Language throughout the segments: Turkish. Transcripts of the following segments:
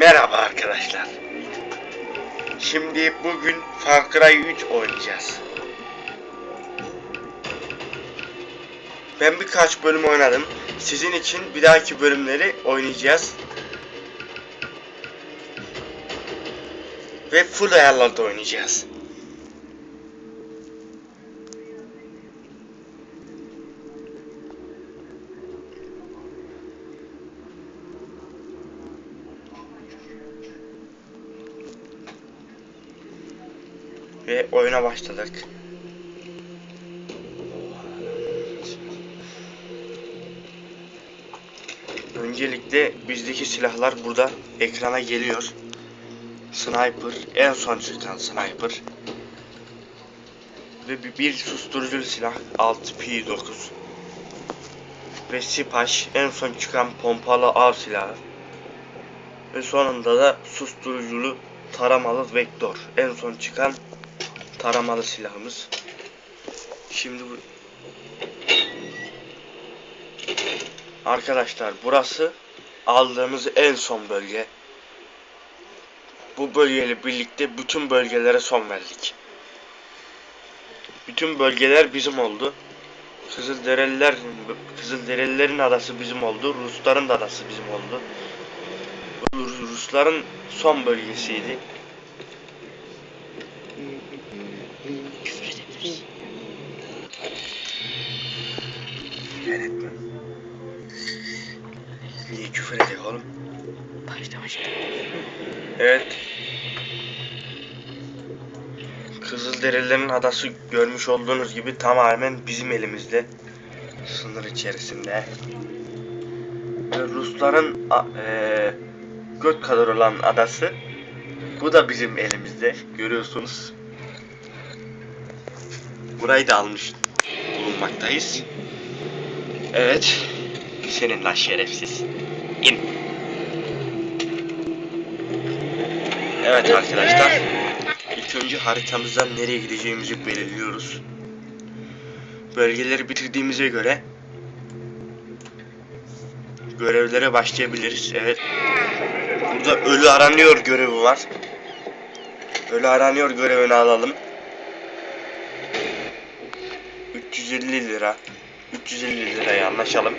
Merhaba arkadaşlar. Şimdi bugün Far Cry 3 oynayacağız. Ben birkaç bölüm oynadım. Sizin için bir dahaki bölümleri oynayacağız. Ve full ayarlarda oynayacağız. Ve oyuna başladık. Öncelikle bizdeki silahlar burada ekrana geliyor. Sniper, en son çıkan sniper. Ve bir, bir susturucu silah 6P9. Ve Sipaş, en son çıkan pompalı av silahı. Ve sonunda da susturuculu taramalı vektör. En son çıkan taramalı silahımız. Şimdi bu Arkadaşlar burası aldığımız en son bölge. Bu bölgeyle birlikte bütün bölgelere son verdik. Bütün bölgeler bizim oldu. Kızılderililer Kızılderililerin adası bizim oldu. Rusların da adası bizim oldu. Rusların son bölgesiydi. Başlamıştım. Evet. Kızılderililerin adası görmüş olduğunuz gibi tamamen bizim elimizde. Sınır içerisinde. Ve Rusların eee, göt kadar olan adası. Bu da bizim elimizde. Görüyorsunuz. Burayı da almış bulunmaktayız. Evet. Senin lan şerefsiz. İn. Evet arkadaşlar. İlk önce haritamızdan nereye gideceğimizi belirliyoruz. Bölgeleri bitirdiğimize göre görevlere başlayabiliriz. Evet. Burada ölü aranıyor görevi var. Ölü aranıyor görevini alalım. 350 lira. 350 liraya anlaşalım.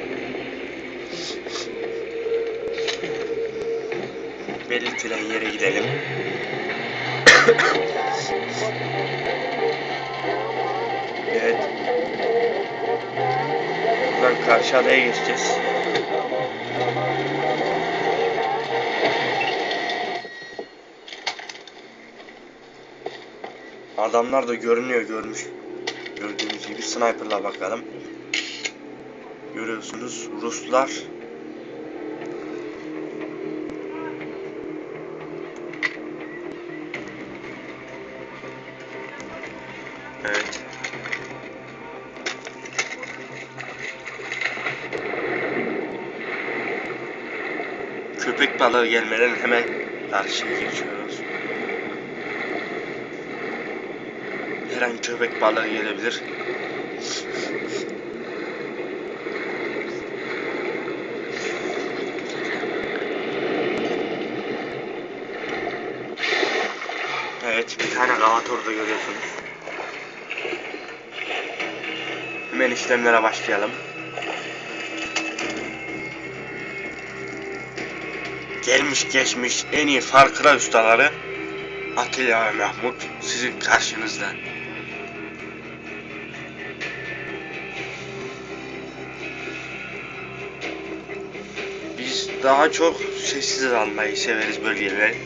Belirtilen yere gidelim. evet. Buradan karşı adaya geçeceğiz. Adamlar da görünüyor görmüş. Gördüğünüz gibi sniperla bakalım. Görüyorsunuz Ruslar Köpek balığı gelmeden hemen karşıya geçiyoruz. Her an köpek balığı gelebilir. Evet, bir tane gavat orada görüyorsunuz. Hemen işlemlere başlayalım. Gelmiş geçmiş en iyi Far ustaları Atilla ve Mahmut sizin karşınızda. Biz daha çok sessiz almayı severiz bölgeleri.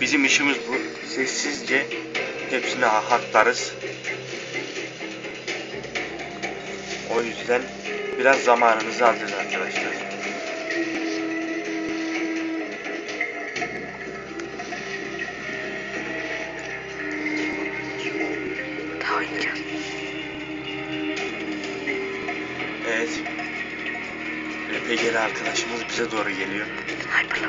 Bizim işimiz bu. Sessizce hepsini haklarız. O yüzden biraz zamanımızı alacağız arkadaşlar. Evet. RPG'li arkadaşımız bize doğru geliyor. Sniper'la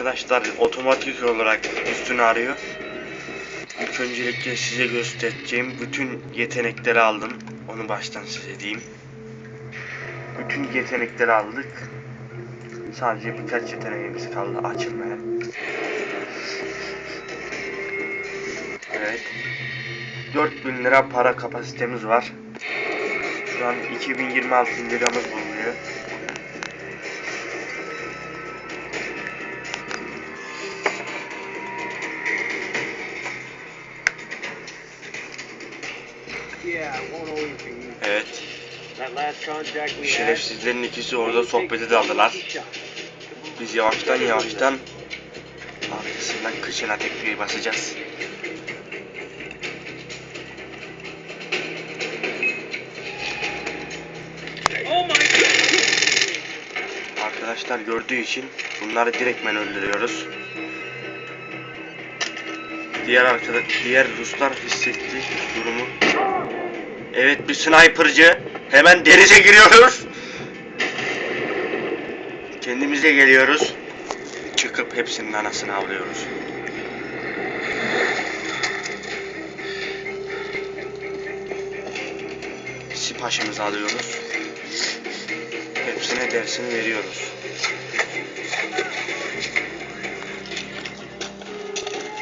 arkadaşlar otomatik olarak üstünü arıyor. İlk öncelikle size göstereceğim bütün yetenekleri aldım. Onu baştan size diyeyim. Bütün yetenekleri aldık. Sadece birkaç yeteneğimiz kaldı açılmaya. Evet. 4000 lira para kapasitemiz var. Şu an 2026 liramız bulunuyor. Evet. Şerefsizlerin ikisi orada sohbeti daldılar. Biz yavaştan yavaştan arkasından kışına tekmeyi basacağız. Arkadaşlar gördüğü için bunları direktmen öldürüyoruz. Diğer arkadaş, diğer Ruslar hissetti durumu. Evet bir sniper'cı. Hemen denize giriyoruz. Kendimize geliyoruz. Çıkıp hepsinin anasını avlıyoruz. Sipaşımızı alıyoruz. Hepsine dersini veriyoruz.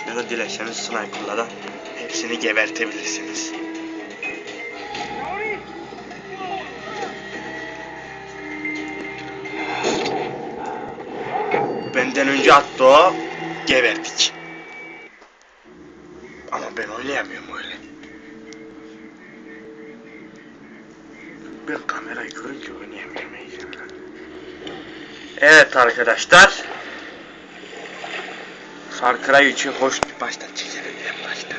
Ya da dilerseniz sniper'la da hepsini gebertebilirsiniz. Benden önce attı o. Geberdik. Ama ben oynayamıyorum öyle. Ben kamerayı görünce oynayamıyorum heyecanla. Evet arkadaşlar. Far Cry 3'ü hoş baştan çekelim en başta.